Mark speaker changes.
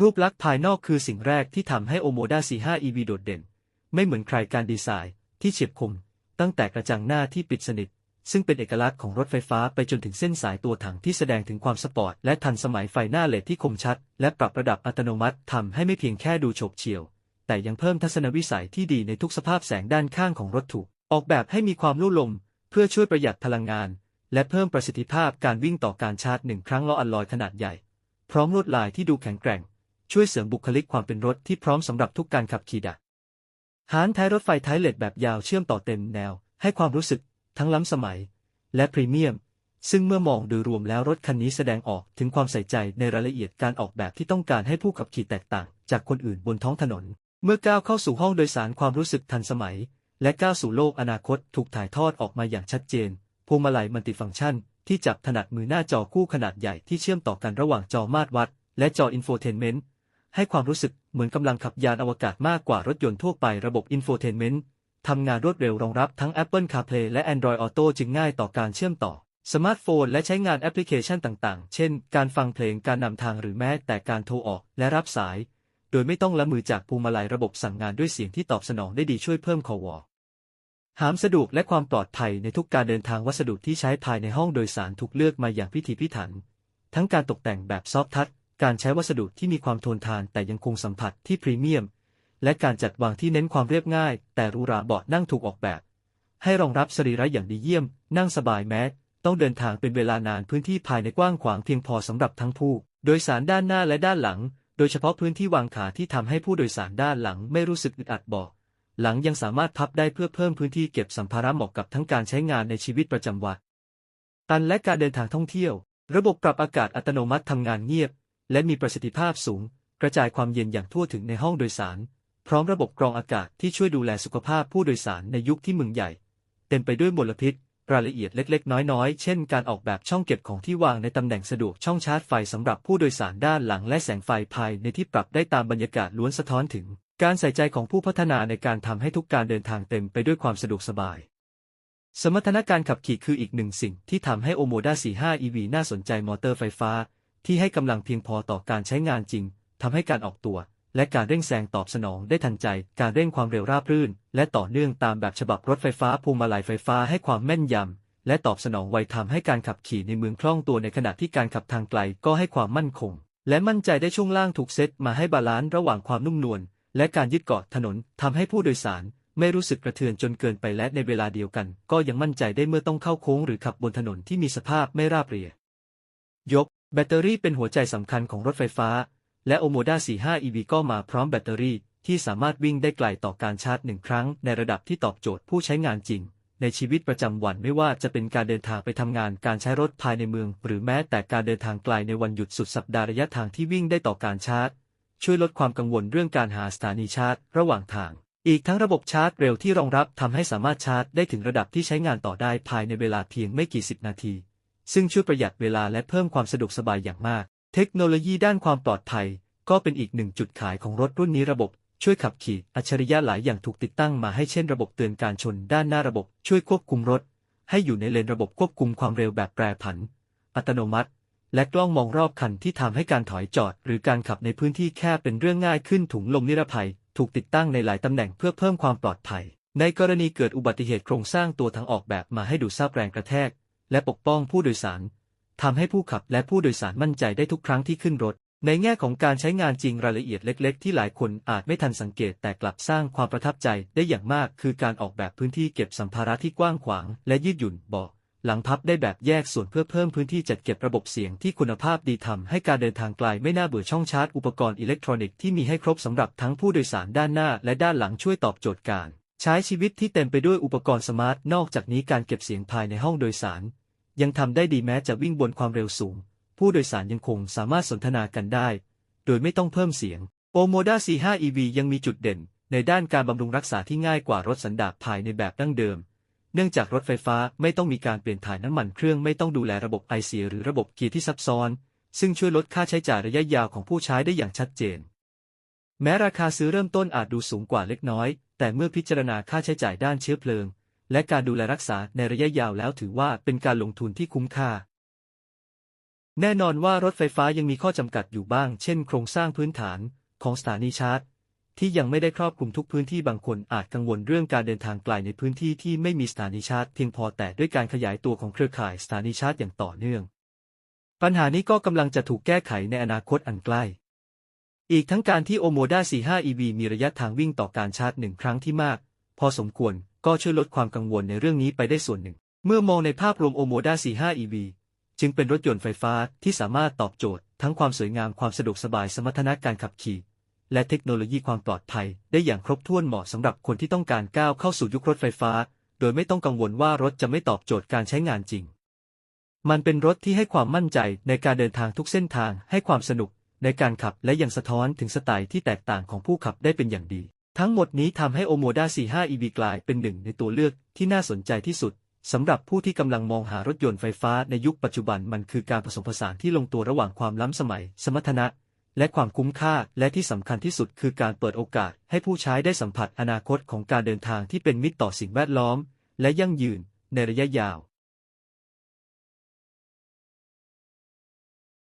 Speaker 1: รูปลักษณ์ภายนอกคือสิ่งแรกที่ทำให้โอโมดา45 EV โดดเด่น ไม่เหมือนใครการดีไซน์ที่เฉียบคม ตั้งแต่กระจังหน้าที่ปิดสนิท ซึ่งเป็นเอกลักษณ์ของรถไฟฟ้าไปจนถึงเส้นสายตัวถังที่แสดงถึงความสปอร์ต และทันสมัยไฟหน้าเลดที่คมชัด และปรับระดับอัตโนมัติทำให้ไม่เพียงแค่ดูโฉบเฉี่ยว แต่ยังเพิ่มทัศนวิสัยที่ดีในทุกสภาพแสงด้านข้างของรถถูก ออกแบบให้มีความลู่ลม เพื่อช่วยประหยัดพลังงาน และเพิ่มประสิทธิภาพการวิ่งต่อการชาร์จหนึ่งครั้งล้ออัลลอยขนาดใหญ่ พร้อมลวดลายที่ดูแข็งแกร่ง ช่วยเสริมบุคลิกความเป็นรถที่พร้อมสำหรับทุกการขับขี่ดะหานท้ายรถไฟท้ายเลดแบบยาวเชื่อมต่อเต็มแนว ให้ความรู้สึก ทั้งล้ำสมัย และพรีเมียม ซึ่งเมื่อมองโดยรวมแล้วรถคันนี้แสดงออกถึงความใส่ใจในรายละเอียดการออกแบบที่ต้องการให้ผู้ขับขี่แตกต่าง จากคนอื่นบนท้องถนน เมื่อก้าวเข้าสู่ห้องโดยสารความรู้สึกทันสมัย และก้าวสู่โลกอนาคตถูกถ่ายทอดออกมาอย่างชัดเจนพวงมาลัยมัลติฟังก์ชัน ที่จับถนัดมือหน้าจอคู่ขนาดใหญ่ที่เชื่อมต่อกันระหว่างจอมาตรวัด และจออินโฟเทนเมนต์ ให้ความรู้สึกเหมือนกำลังขับยานอวกาศมากกว่ารถยนต์ทั่วไประบบอินโฟเทนเมนต์ทำงานรวดเร็วรองรับทั้ง Apple CarPlay และ Android Auto จึงง่ายต่อการเชื่อมต่อ สมาร์ทโฟนและใช้งานแอปพลิเคชันต่างๆ เช่น การฟังเพลงการนำทางหรือแม้แต่การโทรออกและรับสาย โดยไม่ต้องละมือจากพวงมาลัยระบบสั่งงานด้วยเสียงที่ตอบสนองได้ดีช่วยเพิ่มคอวอหามสะดวกและความปลอดภัยในทุกการเดินทางวัสดุที่ใช้ภายในห้องโดยสารถูกเลือกมาอย่างพิถีพิถัน ทั้งการตกแต่งแบบซอฟท์ทัช การใช้วัสดุที่มีความทนทานแต่ยังคงสัมผัสที่พรีเมียม และการจัดวางที่เน้นความเรียบง่าย แต่รูหราเบาะนั่งถูกออกแบบ ให้รองรับสรีระอย่างดีเยี่ยม นั่งสบายแม้ ต้องเดินทางเป็นเวลานานพื้นที่ภายในกว้างขวางเพียงพอสำหรับทั้งผู้ โดยสารด้านหน้าและด้านหลัง โดยเฉพาะพื้นที่วางขาที่ทำให้ผู้โดยสารด้านหลังไม่รู้สึกอึดอัดเบาะหลังยังสามารถพับได้เพื่อเพิ่มพื้นที่เก็บสัมภาระเหมาะกับทั้งการใช้งานในชีวิตประจำวันตันและการเดินทางท่องเที่ยว ระบบปรับอากาศอัตโนมัติทำงานเงียบ และมีประสิทธิภาพสูง กระจายความเย็นอย่างทั่วถึงในห้องโดยสาร พร้อมระบบกรองอากาศที่ช่วยดูแลสุขภาพผู้โดยสารในยุคที่เมืองใหญ่ เต็มไปด้วยมลพิษ รายละเอียดเล็กๆ น้อยๆ เช่นการออกแบบช่องเก็บของที่วางในตำแหน่งสะดวกช่องชาร์จไฟสำหรับผู้โดยสารด้านหลังและแสงไฟภายในที่ปรับได้ตามบรรยากาศล้วนสะท้อนถึง การใส่ใจของผู้พัฒนาในการทำให้ทุกการเดินทางเต็มไปด้วยความสะดวกสบายสมรรถนะการขับขี่คืออีกหนึ่งสิ่งที่ทำให้โอโมดา45 EV น่าสนใจมอเตอร์ไฟฟ้า ที่ให้กำลังเพียงพอต่อการใช้งานจริงทำให้การออกตัว และการเร่งแซงตอบสนองได้ทันใจ การเร่งความเร็วราบรื่น และต่อเนื่องตามแบบฉบับรถไฟฟ้าพวงมาลัยไฟฟ้าให้ความแม่นยำ และตอบสนองไวทำให้การขับขี่ในเมืองคล่องตัวในขณะที่การขับทางไกลก็ให้ความมั่นคง และมั่นใจได้ช่วงล่างถูกเซตมาให้บาลานซ์ระหว่างความนุ่มนวลและการยึดเกาะถนนทำให้ผู้โดยสารไม่รู้สึกกระเทือนจนเกินไปและในเวลาเดียวกัน ก็ยังมั่นใจได้เมื่อต้องเข้าโค้งหรือขับบนถนนที่มีสภาพไม่ราบเรียยก แบตเตอรี่เป็นหัวใจสำคัญของรถไฟฟ้า และโอโมดา45 EV ก็มาพร้อมแบตเตอรี่ที่สามารถวิ่งได้ไกลต่อการชาร์จหนึ่งครั้ง ในระดับที่ตอบโจทย์ผู้ใช้งานจริง ในชีวิตประจำวันไม่ว่าจะเป็นการเดินทางไปทำงานการใช้รถภายในเมือง หรือแม้แต่การเดินทางไกลในวันหยุดสุดสัปดาห์ระยะทางที่วิ่งได้ต่อการชาร์จ ช่วยลดความกังวลเรื่องการหาสถานีชาร์จ ระหว่างทาง อีกทั้งระบบชาร์จเร็วที่รองรับทำให้สามารถชาร์จได้ถึงระดับที่ใช้งานต่อได้ภายในเวลาเพียงไม่กี่สิบนาที ซึ่งช่วยประหยัดเวลาและเพิ่มความสะดวกสบายอย่างมาก เทคโนโลยีด้านความปลอดภัย ก็เป็นอีกหนึ่งจุดขายของรถรุ่นนี้ระบบช่วยขับขี่อัจฉริยะหลายอย่างถูกติดตั้งมาให้เช่นระบบเตือนการชนด้านหน้าระบบช่วยควบคุมรถ ให้อยู่ในเลนระบบควบคุมความเร็วแบบแปรผัน อัตโนมัติ และกล้องมองรอบคันที่ทำให้การถอยจอด หรือการขับในพื้นที่แคบเป็นเรื่องง่ายขึ้นถุงลมนิรภัย ถูกติดตั้งในหลายตำแหน่งเพื่อเพิ่มความปลอดภัย ในกรณีเกิดอุบัติเหตุโครงสร้างตัวทั้งออกแบบมาให้ดูดซับแรงกระแทก และปกป้องผู้โดยสารทำให้ผู้ขับและผู้โดยสารมั่นใจได้ทุกครั้งที่ขึ้นรถ ในแง่ของการใช้งานจริงรายละเอียดเล็ก ๆ ที่หลายคนอาจไม่ทันสังเกตแต่กลับสร้างความประทับใจได้อย่างมาก คือการออกแบบพื้นที่เก็บสัมภาระที่กว้างขวาง และยืดหยุ่นบาะหลังพับได้แบบแยกส่วนเพื่อเพิ่มพื้นที่จัดเก็บระบบเสียงที่คุณภาพดีทำให้การเดินทางไกลไม่น่าเบื่อช่องชาร์จอุปกรณ์อิเล็กทรอนิกส์ที่มีให้ครบสำหรับทั้งผู้โดยสารด้านหน้าและด้านหลังช่วยตอบโจทย์การ ใช้ชีวิตที่เต็มไปด้วยอุปกรณ์สมาร์ทนอกจากนี้การเก็บเสียงภายในห้องโดยสาร ยังทำได้ดีแม้จะวิ่งบนความเร็วสูง ผู้โดยสารยังคงสามารถสนทนากันได้ โดยไม่ต้องเพิ่มเสียง โอโมด้า45 EV ยังมีจุดเด่น ในด้านการบำรุงรักษาที่ง่ายกว่ารถสันดาปภายในแบบดั้งเดิม เนื่องจากรถไฟฟ้าไม่ต้องมีการเปลี่ยนถ่ายน้ำมันเครื่องไม่ต้องดูแลระบบไอเสียหรือระบบเกียร์ที่ซับซ้อน ซึ่งช่วยลดค่าใช้จ่ายระยะยาวของผู้ใช้ได้อย่างชัดเจน แม้ราคาซื้อเริ่มต้นอาจดูสูงกว่าเล็กน้อย แต่เมื่อพิจารณาค่าใช้จ่ายด้านเชื้อเพลิง และการดูแลรักษาในระยะยาวแล้วถือว่าเป็นการลงทุนที่คุ้มค่า แน่นอนว่ารถไฟฟ้ายังมีข้อจำกัดอยู่บ้าง เช่นโครงสร้างพื้นฐานของสถานีชาร์จ ที่ยังไม่ได้ครอบคลุมทุกพื้นที่บางคนอาจกังวลเรื่องการเดินทางไกลในพื้นที่ที่ไม่มีสถานีชาร์จเพียงพอแต่ด้วยการขยายตัวของเครือข่ายสถานีชาร์จอย่างต่อเนื่อง ปัญหานี้ก็กำลังจะถูกแก้ไขในอนาคตอันใกล้อีกทั้งการที่ Omoda 45 EV มีระยะทางวิ่งต่อการชาร์จหนึ่งครั้งที่มาก พอสมควร ก็ช่วยลดความกังวลในเรื่องนี้ไปได้ส่วนหนึ่ง เมื่อมองในภาพรวม Omoda 45 EV จึงเป็นรถยนต์ไฟฟ้าที่สามารถตอบโจทย์ ทั้งความสวยงามความสะดวกสบายสมรรถนะการขับขี่ และเทคโนโลยีความปลอดภัย ได้อย่างครบถ้วนเหมาะสำหรับคนที่ต้องการก้าวเข้าสู่ยุครถไฟฟ้า โดยไม่ต้องกังวลว่ารถจะไม่ตอบโจทย์การใช้งานจริง มันเป็นรถที่ให้ความมั่นใจในการเดินทางทุกเส้นทางให้ความสนุกในการขับและยังสะท้อนถึงสไตล์ที่แตกต่างของผู้ขับได้เป็นอย่างดี ทั้งหมดนี้ทำให้ Omoda 45 EV กลายเป็นหนึ่งในตัวเลือกที่น่าสนใจที่สุดสำหรับผู้ที่กำลังมองหารถยนต์ไฟฟ้าในยุคปัจจุบันมันคือการผสมผสานที่ลงตัวระหว่างความล้ำสมัย สมรรถนะ และความคุ้มค่า และที่สำคัญที่สุดคือการเปิดโอกาสให้ผู้ใช้ได้สัมผัสอนาคตของการเดินทางที่เป็นมิตรต่อสิ่งแวดล้อม และยั่งยืนในระยะยาว